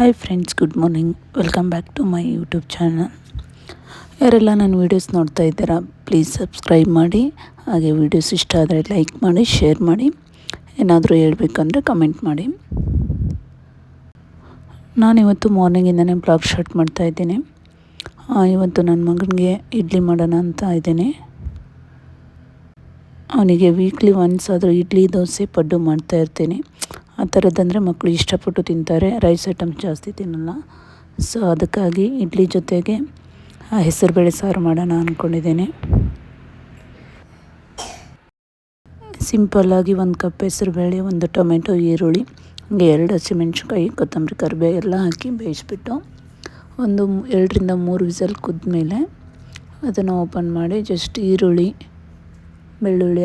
Hi friends good morning welcome back to my YouTube channel ಯಾರೆಲ್ಲ ನನ್ನ videos ನೋಡ್ತಾ ಇದ್ದೀರಾ ಪ್ಲೀಸ್ ಸಬ್ಸ್ಕ್ರೈಬ್ ಮಾಡಿ, ಹಾಗೆ ವೀಡಿಯೋಸ್ ಇಷ್ಟ ಆದರೆ ಲೈಕ್ ಮಾಡಿ ಶೇರ್ ಮಾಡಿ, ಏನಾದರೂ ಹೇಳ್ಬೇಕಂದ್ರೆ ಕಮೆಂಟ್ ಮಾಡಿ. ನಾನು ಇವತ್ತು ಮಾರ್ನಿಂಗಿಂದನೇ ಬ್ಲಾಗ್ ಸ್ಟಾರ್ಟ್ ಮಾಡ್ತಾ ಇದ್ದೀನಿ. ಇವತ್ತು ನನ್ನ ಮಗನಿಗೆ ಇಡ್ಲಿ ಮಾಡೋಣ ಅಂತ ಇದ್ದೀನಿ. ಅವನಿಗೆ ವೀಕ್ಲಿ ಒನ್ಸ್ ಆದರೂ ಇಡ್ಲಿ, ದೋಸೆ, ಪಡ್ಡು ಮಾಡ್ತಾ ಇರ್ತೀನಿ. ಆ ಥರದ್ದಂದರೆ ಮಕ್ಕಳು ಇಷ್ಟಪಟ್ಟು ತಿಂತಾರೆ. ರೈಸ್ ಐಟಮ್ಸ್ ಜಾಸ್ತಿ ತಿನ್ನಲ್ಲ. ಸೊ, ಅದಕ್ಕಾಗಿ ಇಡ್ಲಿ ಜೊತೆಗೆ ಹೆಸರುಬೇಳೆ ಸಾರು ಮಾಡೋಣ ಅಂದ್ಕೊಂಡಿದ್ದೀನಿ ಸಿಂಪಲ್ಲಾಗಿ ಒಂದು ಕಪ್ ಹೆಸರುಬೇಳೆ, ಒಂದು ಟೊಮೆಟೊ, ಈರುಳ್ಳಿ, ಹಾಗೆ ಎರಡು ಹಸಿಮೆಣ್ಸಿನ್ಕಾಯಿ, ಕೊತ್ತಂಬರಿ ಕರಿಬೇವು ಎಲ್ಲ ಹಾಕಿ ಬೇಯಿಸ್ಬಿಟ್ಟು, ಒಂದು ಎರಡರಿಂದ ಮೂರು ವಿಸಲ್ ಕುದ್ಮೇಲೆ ಅದನ್ನು ಓಪನ್ ಮಾಡಿ, ಜಸ್ಟ್ ಈರುಳ್ಳಿ, ಬೆಳ್ಳುಳ್ಳಿ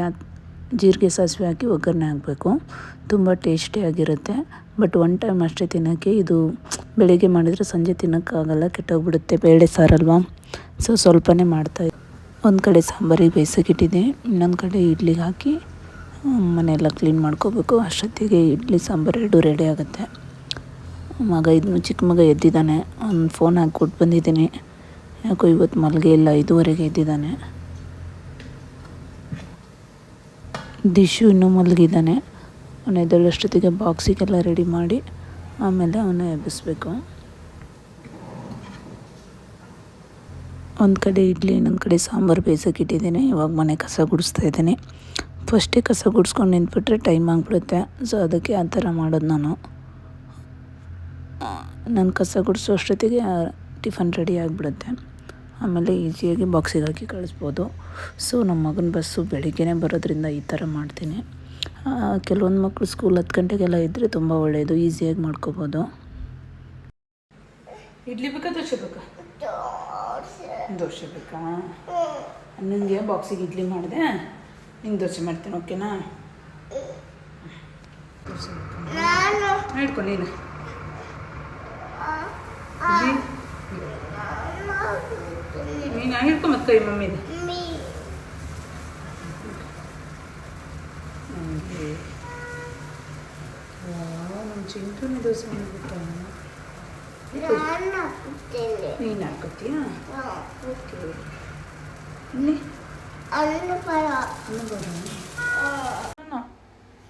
ಜೀರಿಗೆ ಸಾಸಿವೆ ಹಾಕಿ ಒಗ್ಗರಣೆ ಹಾಕಬೇಕು. ತುಂಬ ಟೇಸ್ಟಿಯಾಗಿರುತ್ತೆ ಬಟ್ ಒನ್ ಟೈಮ್ ಅಷ್ಟೇ ತಿನ್ನೋಕ್ಕೆ ಇದು ಬೆಳಿಗ್ಗೆ ಮಾಡಿದರೆ ಸಂಜೆ ತಿನ್ನೋಕ್ಕಾಗಲ್ಲ ಕೆಟ್ಟೋಗ್ಬಿಡುತ್ತೆ ಬೇಳೆ ಸಾರಲ್ವಾ. ಸೊ ಸ್ವಲ್ಪನೇ ಮಾಡ್ತಾ ಒಂದು ಕಡೆ ಸಾಂಬಾರಿಗೆ ಬೇಯಿಸೋಕ್ಕಿಟ್ಟಿದ್ದೆ ಇನ್ನೊಂದು ಕಡೆ ಇಡ್ಲಿಗೆ ಹಾಕಿ ಮನೆಯೆಲ್ಲ ಕ್ಲೀನ್ ಮಾಡ್ಕೋಬೇಕು. ಅಷ್ಟೊತ್ತಿಗೆ ಇಡ್ಲಿ, ಸಾಂಬಾರು ಎರಡು ರೆಡಿ ಆಗುತ್ತೆ. ಮಗ ಇದನ್ನು ಚಿಕ್ಕ ಮಗ ಎದ್ದಿದ್ದಾನೆ. ಅವ್ನು ಫೋನ್ ಹಾಕಿ ಕೊಟ್ಟು ಬಂದಿದ್ದೀನಿ. ಯಾಕೋ ಇವತ್ತು ಮಲಗೆ ಇಲ್ಲ, ಐದುವರೆಗೆ ಎದ್ದಿದ್ದಾನೆ. ದಿಶು ಇನ್ನೂ ಮಲಗಿದ್ದಾನೆ. ಅವನು ಎದ್ದೇಳಷ್ಟೊತ್ತಿಗೆ ಬಾಕ್ಸಿಗೆಲ್ಲ ರೆಡಿ ಮಾಡಿ ಆಮೇಲೆ ಅವನ್ನ ಎಬ್ಬಿಸ್ಬೇಕು. ಒಂದು ಕಡೆ ಇಡ್ಲಿ, ಇನ್ನೊಂದು ಕಡೆ ಸಾಂಬಾರು ಬೇಯಿಸೋಕೆ ಇಟ್ಟಿದ್ದೀನಿ. ಇವಾಗ ಮನೆ ಕಸ ಗುಡಿಸ್ತಾ ಇದ್ದೀನಿ. ಫಸ್ಟೇ ಕಸ ಗುಡಿಸ್ಕೊಂಡು ನಿಂತ್ಬಿಟ್ರೆ ಟೈಮ್ ಆಗಿಬಿಡುತ್ತೆ. ಸೊ ಅದಕ್ಕೆ ಆ ಥರ ಮಾಡೋದು ನಾನು. ನಾನು ಕಸ ಗುಡಿಸೋ ಅಷ್ಟೊತ್ತಿಗೆ ಟಿಫನ್ ರೆಡಿ ಆಗಿಬಿಡುತ್ತೆ. ಆಮೇಲೆ ಈಸಿಯಾಗಿ ಬಾಕ್ಸಿಗೆ ಹಾಕಿ ಕಳಿಸ್ಬೋದು. ಸೊ ನಮ್ಮ ಮಗನ ಬಸ್ಸು ಬೆಳಿಗ್ಗೆನೇ ಬರೋದ್ರಿಂದ ಈ ಥರ ಮಾಡ್ತೀನಿ. ಕೆಲವೊಂದು ಮಕ್ಕಳು ಸ್ಕೂಲ್ ಹತ್ತು ಗಂಟೆಗೆಲ್ಲ ಇದ್ದರೆ ತುಂಬ ಒಳ್ಳೆಯದು ಈಸಿಯಾಗಿ ಮಾಡ್ಕೋಬೋದು. ಇಡ್ಲಿ ಬೇಕಾ ದೋಸೆ ಬೇಕಾ? ದೋಸೆ ಬೇಕಾ? ನನಗೆ ಬಾಕ್ಸಿಗೆ ಇಡ್ಲಿ ಮಾಡಿದೆ. ನಿಂಗೆ ದೋಸೆ ಮಾಡ್ತೀನಿ ಓಕೆನಾ ಹಿಡ್ಕೊ ನೀನು. ನೀನು ಹಿಡ್ಕೊಂಬತ್ ಕೈ ಮಮ್ಮಿದು ನಮ್ಮ ಚಿಂಟುನೇ ದೋಸೆ ಮಾಡಿಬಿಟ್ಟ. ನೀನು ಹಾಕೋತೀಯಾ ಓಕೆ. ಇಲ್ಲಿ ಅನ್ನ ಬರ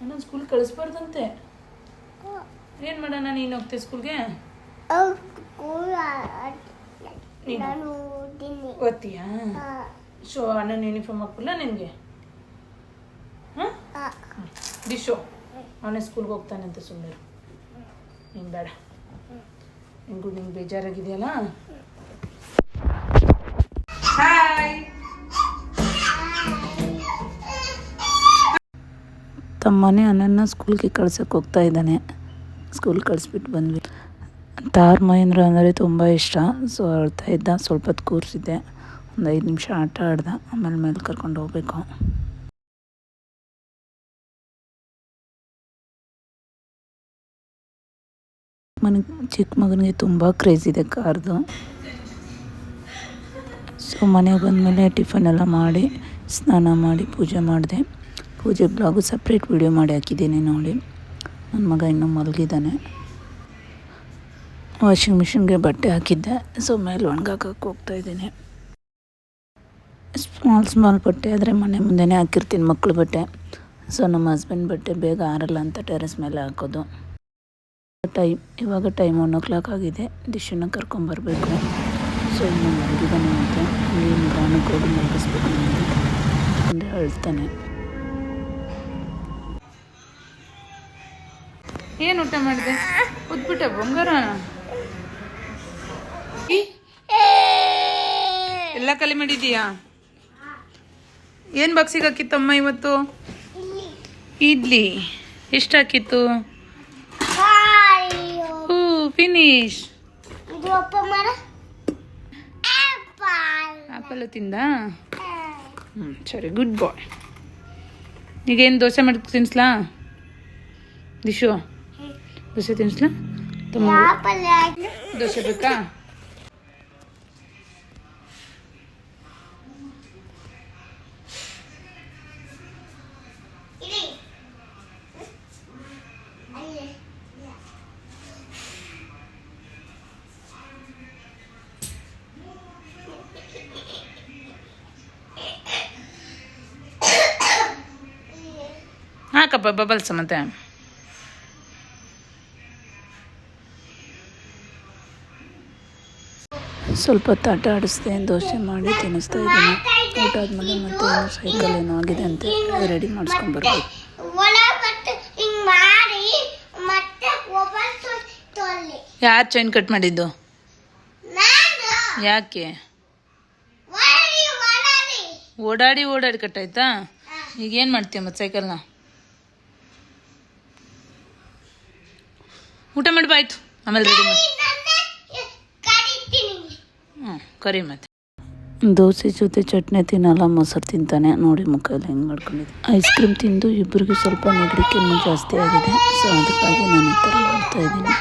ಅಣ್ಣ ಸ್ಕೂಲ್ ಕಳಿಸ್ಬಾರ್ದಂತೆ. ಏನು ಮಾಡೋಣ ನೀನು ಹೋಗ್ತೀಯ ಸ್ಕೂಲ್ಗೆ ನೀನು? ಓದ್ತೀಯಾ? ಸೊ ಅಣ್ಣನ ಯೂನಿಫಾರ್ಮ್ ಹಾಕ್ಬಿಲ್ಲ ನಿನಗೆ? ಹಾಂ? ಡಿಶೋ ಅವನೇ ಸ್ಕೂಲ್ಗೆ ಹೋಗ್ತಾನೆ ಅಂತ ಸುಮ್ಮನೆ ನೀನು ಬೇಡ. ನಿಂಗೂ ನಿಂಗೆ ಬೇಜಾರಾಗಿದೆಯಲ್ಲ? ಹಾಯ್ ತಮ್ಮನೇ ಅಣ್ಣನ ಸ್ಕೂಲ್ಗೆ ಕಳ್ಸೋಕೆ ಹೋಗ್ತಾ ಇದ್ದಾನೆ. ಸ್ಕೂಲ್ ಕಳಿಸ್ಬಿಟ್ಟು ಬಂದ್ವಿ. ತಾರ್ ಮಹೇಂದ್ರ ಅಂದರೆ ತುಂಬ ಇಷ್ಟ. ಸೊ ಅಳ್ತಾ ಇದ್ದ ಸ್ವಲ್ಪ ಹೊತ್ತು ಕೂರಿಸಿದ್ದೆ. ಒಂದು ಐದು ನಿಮಿಷ ಆಟ ಆಡ್ದೆ. ಆಮೇಲೆ ಮೇಲೆ ಕರ್ಕೊಂಡು ಹೋಗ್ಬೇಕು. ಮನೆ ಚಿಕ್ಕ ಮಗನಿಗೆ ತುಂಬ ಕ್ರೇಜ್ ಇದೆ ಕಾರ್ದು. ಸೊ ಮನೆಗೆ ಬಂದಮೇಲೆ ಟಿಫನ್ ಎಲ್ಲ ಮಾಡಿ, ಸ್ನಾನ ಮಾಡಿ, ಪೂಜೆ ಮಾಡಿದೆ. ಪೂಜೆ ಬ್ಲಾಗು ಸಪ್ರೇಟ್ ವಿಡಿಯೋ ಮಾಡಿ ಹಾಕಿದ್ದೀನಿ ನೋಡಿ. ನನ್ನ ಮಗ ಇನ್ನೂ ಮಲಗಿದ್ದಾನೆ. ವಾಷಿಂಗ್ ಮಿಷಿನ್ಗೆ ಬಟ್ಟೆ ಹಾಕಿದ್ದೆ. ಸೊ ಮೇಲೆ ಒಣಗಾಕಕ್ಕೆ ಹೋಗ್ತಾಯಿದ್ದೀನಿ ಸ್ಮಾಲ್ ಸ್ಮಾಲ್ ಬಟ್ಟೆ ಆದರೆ ಮನೆ ಮುಂದೆನೇ ಹಾಕಿರ್ತೀನಿ ಮಕ್ಕಳು ಬಟ್ಟೆ. ಸೊ ನಮ್ಮ ಹಸ್ಬೆಂಡ್ ಬಟ್ಟೆ ಬೇಗ ಆರಲ್ಲ ಅಂತ ಟೆರೆಸ್ ಮೇಲೆ ಹಾಕೋದು. ಟೈಮ್ ಇವಾಗ ಟೈಮ್ ಒನ್ ಓ ಕ್ಲಾಕ್ ಆಗಿದೆ ದಿಶನ ಕರ್ಕೊಂಬರ್ಬೇಕು ಸೊ ಇನ್ನು ಮಲಗಿದ್ದಾನೆ ಅಂತ ನೀನು ಗಾನಕ್ಕೆ ಹೋಗಿ ಮಲಗಿಸ್ಬೇಕು ಅಂದರೆ ಅಳ್ತಾನೆ. ಏನು ಊಟ ಮಾಡಿದೆ? ಉದ್ಬಿಟ್ಟ ಬಂಗಾರ ಎಲ್ಲ ಕಲಿ ಮಾಡಿದೀಯಾ ಏನು ಬಾಕ್ಸಿಗೆ ಹಾಕಿತ್ತಮ್ಮ ಇವತ್ತು? ಇಡ್ಲಿ. ಎಷ್ಟು ಹಾಕಿತ್ತು ಹೂ ಫಿನಿಶ್ ಆಪಲ್ಲು ತಿಂದ? ಹ್ಞೂ ಸರಿ ಗುಡ್ ಬಾಯ್ ಈಗೇನು ದೋಸೆ ಮಾಡಿ ತಿನ್ಸ್ಲಾ? ದಿಶು ದೋಸೆ ತಿನ್ಸ್ಲಾ? ತುಂಬ ದೋಸೆ ಬೇಕಾ? ಬಬಲ್ಸ್ ಮತ್ತೆ ಸ್ವಲ್ಪ ಹೊತ್ತು ಆಟ ಆಡಿಸ್ದೆ ದೋಸೆ ಮಾಡಿ ತಿನ್ನಿಸ್ತಾ ಇದ್ದೀನಿ. ಊಟ ಆದಮೇಲೆ ಮತ್ತೆ ಏನೋ ಸೈಕಲ್ ಏನೋ ಆಗಿದೆ ಅಂತ ರೆಡಿ ಮಾಡಿಸ್ಕೊಂಬರ್ಬೇಕು ಒಳಗಟ್ಟು ಹಿಂಗ್ ಮಾಡಿ ಮತ್ತೆ ವಾಪಸ್ ತೊಳ್ಳಿ ಯಾರು ಚೈನ್ ಕಟ್ ಮಾಡಿದ್ದು? ಯಾಕೆ? ಓಡಾಡಿ ಓಡಾಡಿ. ಕಟ್ಟಾಯ್ತಾ ಈಗ ಏನು ಮಾಡ್ತೀಯ ಮತ್ತೆ ಸೈಕಲ್ನ ಊಟ ಮಾಡಿ ಬಾ ಆಮೇಲೆ ರೆಡಿ ಮಾಡಿ. ಹ್ಞೂ ಕರಿ ಮತ್ತೆ. ದೋಸೆ ಜೊತೆ ಚಟ್ನಿ ತಿನ್ನಲ್ಲ ಮೊಸರು ತಿಂತಾನೆ. ನೋಡಿ ಮುಖ ಎಲ್ಲ ಹೆಂಗೆ ಮಾಡ್ಕೊಂಡಿದ್ದೆ. ಐಸ್ ಕ್ರೀಮ್ ತಿಂದು ಇಬ್ಬರಿಗೂ ಸ್ವಲ್ಪ ನೆಗಡಿ ಕೆಮ್ಮು ಜಾಸ್ತಿ ಆಗಿದೆ. ಸೊ ಅದಕ್ಕಾಗಿ ನಾನು ಈ ಥರ ಮಾಡ್ತಾ ಇದ್ದೀನಿ.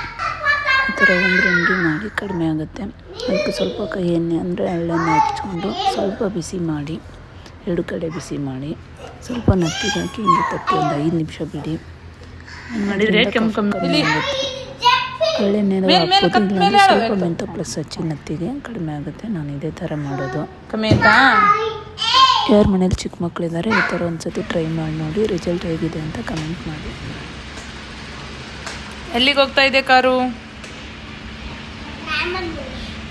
ಈ ಥರ ಉಂಡೆ ಉಂಡೆ ಮಾಡಿ ಕಡಿಮೆ ಆಗುತ್ತೆ. ಅದಕ್ಕೆ ಸ್ವಲ್ಪ ಕೈ ಎಣ್ಣೆ ಅಂದರೆ ಎಳ್ಳೆಣ್ಣೆ ಹಚ್ಕೊಂಡು ಸ್ವಲ್ಪ ಬಿಸಿ ಮಾಡಿ ಎರಡು ಕಡೆ ಬಿಸಿ ಮಾಡಿ ಸ್ವಲ್ಪ ನತ್ತಿಗೆ ಹಾಕಿ ಹಿಂಗೆ ತಟ್ಟಿ ಒಂದು ಐದು ನಿಮಿಷ ಬಿಡಿ. ಮಾಡಿದ್ರೆ ಕೆಮ್ಮು ಕಮ್ಮಿ ಇಲ್ಲಿ ಎಳ್ಳೆಣ್ಣೆ ಮೇಲ್- ಮೇಲ್ ಹಾಕ್ಬೋದು. ಇಲ್ಲಾಂದ್ರೆ ಸ್ವಲ್ಪ ಮೆಂತ ಪ್ಲಸ್ ಹಚ್ಚಿ ನತ್ತಿಗೆ ಕಡಿಮೆ ಆಗುತ್ತೆ. ನಾನು ಇದೇ ಥರ ಮಾಡೋದು. ಯಾರ ಮನೇಲಿ ಚಿಕ್ಕ ಮಕ್ಕಳಿದ್ದಾರೆ ಈ ಥರ ಒಂದ್ಸತಿ ಟ್ರೈ ಮಾಡಿ ನೋಡಿ ರಿಸಲ್ಟ್ ಹೇಗಿದೆ ಅಂತ ಕಮೆಂಟ್ ಮಾಡಿ. ಎಲ್ಲಿಗೆ ಹೋಗ್ತಾ ಇದೆ ಕಾರು?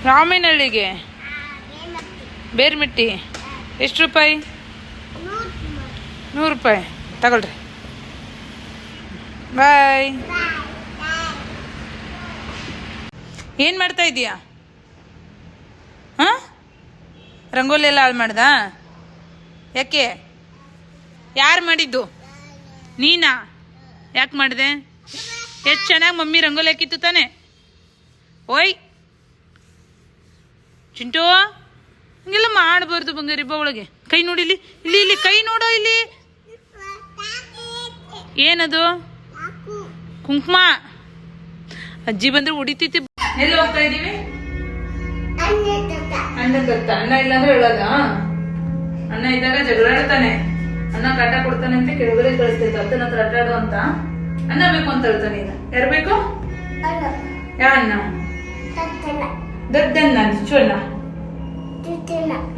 ರಾಮೇನಹಳ್ಳಿಗೆ? ಬೇರ್ಮಿಟ್ಟಿ. ಎಷ್ಟು ರೂಪಾಯಿ? ನೂರು ರೂಪಾಯಿ. ತಗೊಳ್ರಿ. ಬಾಯ್ ಏನು ಮಾಡ್ತಾ ಇದೀಯಾ? ಹಾಂ? ರಂಗೋಲಿ ಎಲ್ಲ ಹಾಳು ಮಾಡ್ದಾ? ಯಾಕೆ? ಯಾರು ಮಾಡಿದ್ದು? ನೀನಾ? ಯಾಕೆ ಮಾಡಿದೆ? ಎಷ್ಟು ಚೆನ್ನಾಗಿ ಮಮ್ಮಿ ರಂಗೋಲಿ ಹಾಕಿತ್ತು ತಾನೆ. ಓಯ್! ಚಿಂಟು, ಹಂಗೆಲ್ಲ ಮಾಡಬಾರ್ದು ಬಂಗಾರಿ ಒಳಗೆ. ಕೈ ನೋಡಿ ಇಲ್ಲಿ ಇಲ್ಲಿ ಇಲ್ಲಿ, ಕೈ ನೋಡೋ ಇಲ್ಲಿ. ಏನದು? ಕುಂಕುಮ. ಅಜ್ಜಿ ಬಂದರೆ ಹೊಡಿತೈತಿ ಎಲ್ಲಿ ಹೋಗ್ತಾ ಇದೀವಿ ಅಣ್ಣ ತತ್ತ. ಅಣ್ಣ ಇಲ್ಲಾಂದ್ರೆ ಹೇಳೋದ? ಅಣ್ಣ ಇದ್ದಾಗ ಜಗಳ ಆಡ್ತಾನೆ. ಅಣ್ಣ ಕಾಟ ಕೊಡ್ತಾನೆ ಅಂತ ಕೆಳಗಡೆ ಕಳಿಸ್ತೈತೆ ಅತ್ತನ ಹತ್ರ ಅಡ್ಡಾಡು ಅಂತ. ಅಣ್ಣ ಬೇಕು ಅಂತ ಹೇಳ್ತಾನೆ ಈಗ ಯಾರು ಬೇಕು? ಯಾ ಅಣ್ಣ? ದೊಡ್ಡಣ್ಣ. ದಿಶು ಅಣ್ಣ.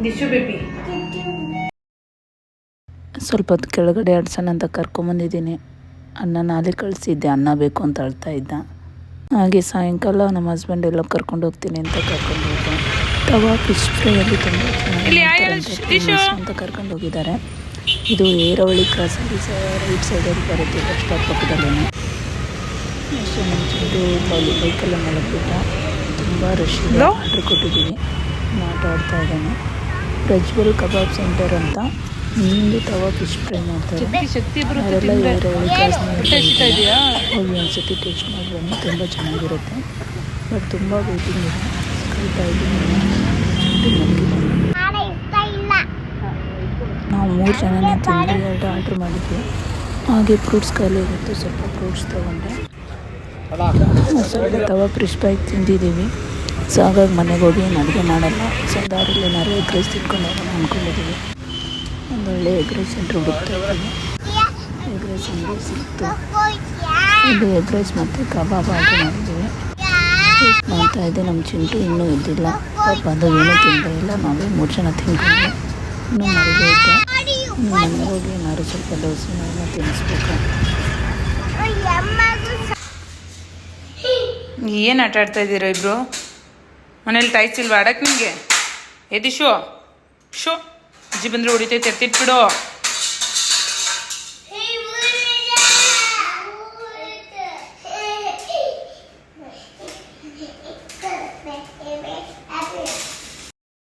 ದಿಚ್ಚು ಬೇಬಿ ಸ್ವಲ್ಪ ಹೊತ್ತು ಕೆಳಗಡೆ ಆಡ್ಸೋಣ ಅಂತ ಕರ್ಕೊಂಡ್ಬಂದಿದ್ದೀನಿ ಅಣ್ಣ ನಾಲೆ ಕಳಿಸಿದ್ದೆ. ಅನ್ನ ಬೇಕು ಅಂತ ಅಳ್ತಾ ಇದ್ದ. ಹಾಗೆ ಸಾಯಂಕಾಲ ನಮ್ಮ ಹಸ್ಬೆಂಡ್ ಎಲ್ಲ ಕರ್ಕೊಂಡು ಹೋಗ್ತೀನಿ ಅಂತ ಕರ್ಕೊಂಡು ಹೋದೆ ತವಾ ಫಿಶ್ ಫ್ರೈಯಲ್ಲಿ ತುಂಬ ಅಂತ ಕರ್ಕೊಂಡು ಹೋಗಿದ್ದಾರೆ. ಇದು ಏರವಳ್ಳಿ ಕ್ರಾಸಲ್ಲಿ ರೈಟ್ ಸೈಡಲ್ಲಿ ಬರುತ್ತೆ ಬಸ್ ಸ್ಟಾಪ್ ಪಕ್ಕದಲ್ಲೇ ಸೊ ನಮ್ಮ ಚಿಂಟು ಬೈಕೆಲ್ಲ ಮಲಗಿಬಿಟ್ಟ. ತುಂಬ ರಶ್ ಇದೆ. ಆರ್ಡರ್ ಕೊಟ್ಟಿದ್ದೀನಿ ಮಾತಾಡ್ತಾ ಇದ್ದಾನೆ. ಪ್ರಜ್ವಲ್ ಕಬಾಬ್ ಸೆಂಟರ್ ಅಂತ. ನಿಂದು ತವಾ ಫಿಶ್ ಫ್ರೈ ಮಾಡ್ತಾರೆ ಅವರೆಲ್ಲ ಹಸಿತಾ ಇದೆಯಾ? ಹೋಗಿ ಒಂದ್ಸತಿ ಟೇಸ್ಟ್ ಮಾಡಿ ಬನ್ನಿ ತುಂಬ ಚೆನ್ನಾಗಿರುತ್ತೆ. ಬಟ್ ತುಂಬ ವೇಟಿಂಗ್ ಇದೆ. ಕಲಿತಾ ಇದ್ದೀನಿ. ನಾವು ಮೂರು ಜನನೇ ತಿಂಡಿ ಎರಡು ಆರ್ಡ್ರ್ ಮಾಡಿದ್ವಿ. ಹಾಗೆ ಫ್ರೂಟ್ಸ್ ಖಾಲಿ ಇರುತ್ತೆ ಸ್ವಲ್ಪ ಫ್ರೂಟ್ಸ್ ತೊಗೊಂಡೆ. ಸ್ವಲ್ಪ ತವ ಫ್ರಿಶ್ ಬೈಕ್ ತಿಂದಿದ್ದೀವಿ. ಸೊ ಹಾಗಾಗಿ ಮನೆಗೆ ಹೋಗಿ ಏನು ಅಡುಗೆ ಮಾಡಲ್ಲ. ಸೊ ದಾರಿಲಿ ಏನಾದ್ರು ಎಗ್ ರೈಸ್ ತಿನ್ಕೊಂಡು ಹೋಗೋಣ ಅಂದ್ಕೊಂಡಿದ್ದೀವಿ ಒಳ್ಳೆ ಎಗ್ ರೈಸ್ ಸೆಂಟ್ರ್ ಹುಡುಕ್ತಾ ಎಗ್ ರೈಸ್ ಅಂದರೆ ಸಿಕ್ತು. ಇದು ಎಗ್ ರೈಸ್ ಮತ್ತು ಕಬಾಬ್ ಆಗಿ ಮಾಡಿದ್ದೀವಿ. ವೇಟ್ ಮಾಡ್ತಾ ಇದೆ ನಮ್ಮ ಚಿಂಟು ಇನ್ನೂ ಇದ್ದಿಲ್ಲ. ಪಾಪ ಅದು ಏನೂ ತಿಂದೇ ಇಲ್ಲ, ನಾವೇ ಮೂರು ಜನ ತಿನ್ಕೊಂಡು ಇನ್ನೂ ಮರಿಬೇಕು ಇನ್ನು ಮನೆಗೆ ಏನಾದ್ರು ಸ್ವಲ್ಪ ದೋಸೆ ಎಲ್ಲ ತಿನ್ನಿಸ್ಬೇಕು. ಏನು ಆಟ ಆಡ್ತಾ ಇದ್ದೀರಾ ಇಬ್ರು? ಮನೇಲಿ ಟೈಸ್ ಆಡಕ್ಕೆ ನಿಮಗೆ ಎದಿ ಶೋ ಶೋ. ಅಜ್ಜಿ ಬಂದ್ರೆ ಹೊಡಿತೈತೆ ಎತ್ತಿಟ್ಬಿಡು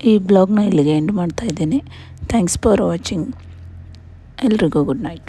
ಈ ಬ್ಲಾಗ್ನ ಇಲ್ಲಿಗೆ ಎಂಡ್ ಮಾಡ್ತಾ ಇದ್ದೀನಿ. ಥ್ಯಾಂಕ್ಸ್ ಫಾರ್ ವಾಚಿಂಗ್ ಎಲ್ರಿಗೂ ಗುಡ್ ನೈಟ್